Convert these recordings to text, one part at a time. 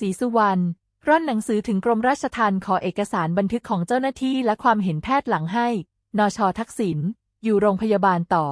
ศรีสุวรรณร่อนหนังสือถึงกรมราชทัณฑ์ขอเอกสารบันทึกของเจ้าหน้าที่และความเห็นแพทย์หลังให้ นชทักษิณอยู่โรงพยาบาลต่อ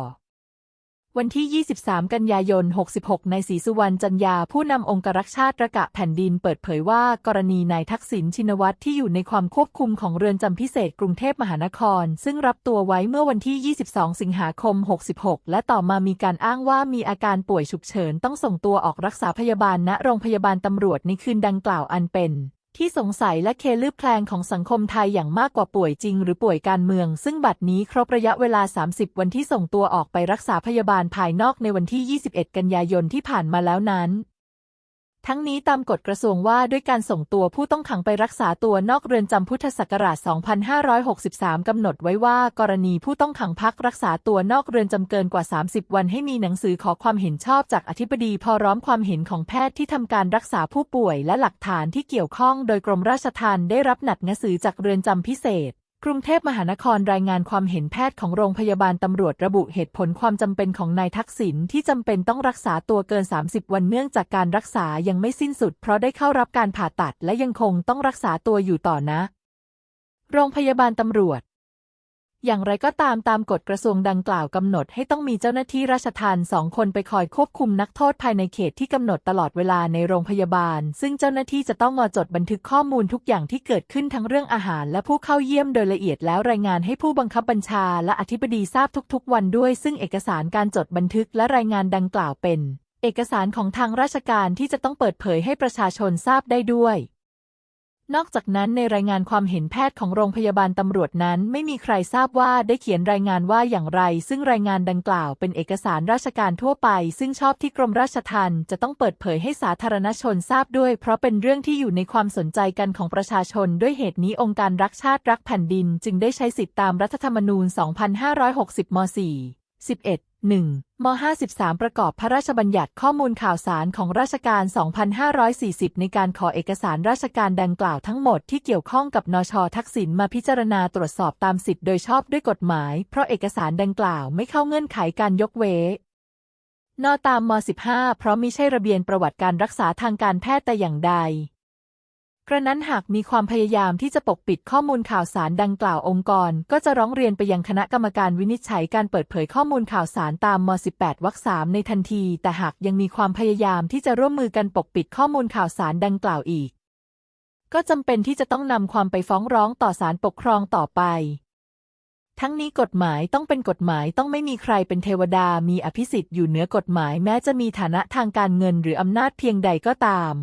วันที่ 23 กันยายน 66 ในศรีสุวรรณจันยา ผู้นำองค์รักชาติระกะแผ่นดินเปิดเผยว่า กรณีนายทักษิณชินวัตรที่อยู่ในความควบคุมของเรือนจำพิเศษกรุงเทพมหานคร ซึ่งรับตัวไว้เมื่อวันที่ 22 สิงหาคม 66 และต่อมามีการอ้างว่ามีอาการป่วยฉุกเฉินต้องส่งตัวออกรักษาพยาบาลณโรงพยาบาลตำรวจในคืนดังกล่าวอันเป็น ที่สงสัยและเคลือบแคลงของสังคมไทยอย่างมากกว่าป่วยจริงหรือป่วยการเมือง ซึ่งบัดนี้ครบระยะเวลา 30 วันที่ส่งตัวออกไปรักษาพยาบาลภายนอกในวันที่ 21 กันยายนที่ผ่านมาแล้วนั้น ทั้งนี้ตามกฎกระทรวงว่าด้วยการส่งตัวผู้ต้องขังไปรักษาตัวนอกเรือนจำพุทธศักราช 2563 กำหนดไว้ว่า กรณีผู้ต้องขังพักรักษาตัวนอกเรือนจำเกินกว่า 30 วันให้มีหนังสือขอความเห็นชอบจากอธิบดีพร้อมความเห็นของแพทย์ที่ทำการรักษาผู้ป่วยและหลักฐานที่เกี่ยวข้องโดยกรมราชทัณฑ์ได้รับหนัดหนังสือจากเรือนจำพิเศษ กรุงเทพมหานครรายงานความเห็นแพทย์ของโรงพยาบาลตำรวจระบุเหตุผลความจำเป็นของนายทักษิณที่จำเป็นต้องรักษาตัวเกิน 30 วันเนื่องจากการรักษายังไม่สิ้นสุด เพราะได้เข้ารับการผ่าตัดและยังคงต้องรักษาตัวอยู่ต่อนะ โรงพยาบาลตำรวจ อย่างไรก็ตามตามกฎกระทรวงดังกล่าวกำหนดให้ต้องมีเจ้าหน้าที่ราชทัณฑ์สองคนไปคอยควบคุมนักโทษภายในเขตที่กำหนดตลอดเวลาในโรงพยาบาล ซึ่งเจ้าหน้าที่จะต้องมาจดบันทึกข้อมูลทุกอย่างที่เกิดขึ้นทั้งเรื่องอาหาร และผู้เข้าเยี่ยมโดยละเอียดแล้วรายงานให้ผู้บังคับบัญชา และอธิบดีทราบทุกๆ วันด้วย ซึ่งเอกสารการจดบันทึกและรายงานดังกล่าวเป็น เอกสารของทางราชการที่จะต้องเปิดเผยให้ประชาชนทราบได้ด้วย นอกจากนั้นในรายงานความเห็นแพทย์ของโรงพยาบาลตำรวจนั้น ไม่มีใครทราบว่าได้เขียนรายงานว่าอย่างไร ซึ่งรายงานดังกล่าวเป็นเอกสารราชการทั่วไป ซึ่งชอบที่กรมราชทัณฑ์จะต้องเปิดเผยให้สาธารณชนทราบด้วย เพราะเป็นเรื่องที่อยู่ในความสนใจกันของประชาชน ด้วยเหตุนี้องค์การรักชาติรักแผ่นดิน จึงได้ใช้สิทธิตามรัฐธรรมนูญ 2560 ม 4 11 1. ม 53 ประกอบพระราชบัญญัติข้อมูลข่าวสารของราชการ 2540 ในการขอเอกสารราชการดังกล่าวทั้งหมดที่เกี่ยวข้องกับนชทักษิณมาพิจารณาตรวจสอบตามสิทธิ์โดยชอบด้วยกฎหมาย เพราะเอกสารดังกล่าวไม่เข้าเงื่อนไขการยกเว้นอตามม 15 เพราะมิใช่ระเบียนประวัติการรักษาทางการแพทย์แต่อย่างใด กระนั้นหากมีความพยายามที่จะปกปิดข้อมูลข่าวสารดังกล่าวองค์กร ก็จะร้องเรียนไปยังคณะกรรมการวินิจฉัยการเปิดเผยข้อมูลข่าวสารตามม 18 วรรคสามในทันที แต่หากยังมีความพยายามที่จะร่วมมือกันปกปิดข้อมูลข่าวสารดังกล่าวอีก ก็จำเป็นที่จะต้องนำความไปฟ้องร้องต่อศาลปกครองต่อไป ทั้งนี้กฎหมายต้องเป็นกฎหมายต้องไม่มีใครเป็นเทวดามีอภิสิทธิ์อยู่เหนือกฎหมายแม้จะมีฐานะทางการเงินหรืออำนาจเพียงใดก็ตาม